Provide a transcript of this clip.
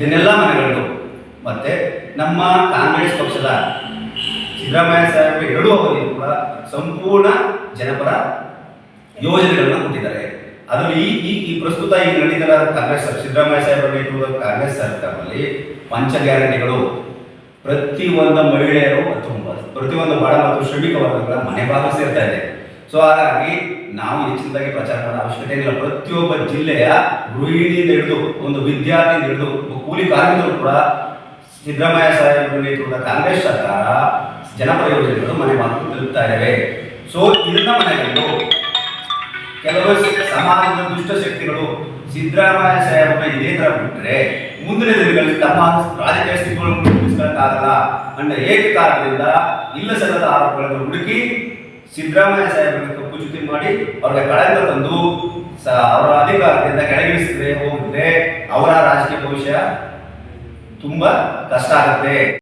ಇದನ್ನೆಲ್ಲ ಮನೆಗಳು ಮತ್ತೆ ನಮ್ಮ ಕಾಂಗ್ರೆಸ್ ಪಕ್ಷದ ಸಿದ್ದರಾಮಯ್ಯ ಸಾಹೇಬ್ ಎರಡು ಅವಧಿ ಕೂಡ ಸಂಪೂರ್ಣ ಜನಪರ ಯೋಜನೆಗಳನ್ನು ಕೊಟ್ಟಿದ್ದಾರೆ. ಅದರಲ್ಲಿ ಈ ಈ ಈ ಪ್ರಸ್ತುತ ಈಗ ನಡೀತಾರ ಕಾಂಗ್ರೆಸ್ ಸಿದ್ದರಾಮಯ್ಯ ಸಾಹೇಬರು ನೇತೃತ್ವದ ಕಾಂಗ್ರೆಸ್ ಸರ್ಕಾರದಲ್ಲಿ ಪಂಚ ಗ್ಯಾರಂಟಿಗಳು ಪ್ರತಿಯೊಂದು ಮಹಿಳೆಯರು ಮತ್ತು ಪ್ರತಿಯೊಂದು ಬಡ ಮತ್ತು ಶ್ರಮಿಕ ವರ್ಗಗಳ ಮನೆ ಭಾಗ ಸೇರ್ತಾ ಇದೆ. ಸೊ ಹಾಗಾಗಿ ನಾವು ಹೆಚ್ಚಿನದಾಗಿ ಪ್ರಚಾರ ಮಾಡೋ ಅವಶ್ಯಕತೆ ಇಲ್ಲ ಪ್ರತಿಯೊಬ್ಬ ಜಿಲ್ಲೆಯ ಗೃಹಿಣಿಯಿಂದ ಹಿಡಿದು ಒಂದು ವಿದ್ಯಾರ್ಥಿಯಿಂದ ಹಿಡಿದು ಕೂಲಿ ಕಾರ್ಮಿಕರು ಕೂಡ ಸಿದ್ದರಾಮಯ್ಯ ಸಾಹೇಬರ ನೇತೃತ್ವದ ಕಾಂಗ್ರೆಸ್ ಸರ್ಕಾರ ಜನಪರ ಯೋಜನೆಗಳು ಮನೆ ಮಾತು ತಲುಪ್ತಾ ಇದ್ದಾವೆ. ಸೊ ಇದನ್ನ ಮನೆಗಳು ಕೆಲವು ಸಮಾಜದ ದುಷ್ಟ ಶಕ್ತಿಗಳು ಸಿದ್ದರಾಮಯ್ಯ ಸಾಹೇಬರನ್ನ ಇದೇ ತರ ಬಿಟ್ಟರೆ ಮುಂದಿನ ದಿನಗಳಲ್ಲಿ ತಮ್ಮ ರಾಜಕೀಯ ಸ್ಥಿತಿಗಳನ್ನು ರೂಪಿಸ್ಕೊಳ್ಳೋಕ್ಕಾಗಲ್ಲ ಅನ್ನೋ ಏಕ ಕಾರಣದಿಂದ ಇಲ್ಲ ಸಲ್ಲದ ಆರೋಪಗಳನ್ನು ಹುಡುಕಿ ಸಿದ್ದರಾಮಯ್ಯ ಸಾಹೇಬರನ್ನ ಕಪ್ಪು ಚುತಿ ಮಾಡಿ ಅವ್ರಿಗೆ ಕಳಂಕ ತಂದು ಅವರ ಅಧಿಕಾರದಿಂದ ಕೆಳಗಿಳಿಸಿದ್ರೆ ಹೋಗಿದ್ರೆ ಅವರ ರಾಜಕೀಯ ಭವಿಷ್ಯ ತುಂಬಾ ಕಷ್ಟ ಆಗುತ್ತೆ.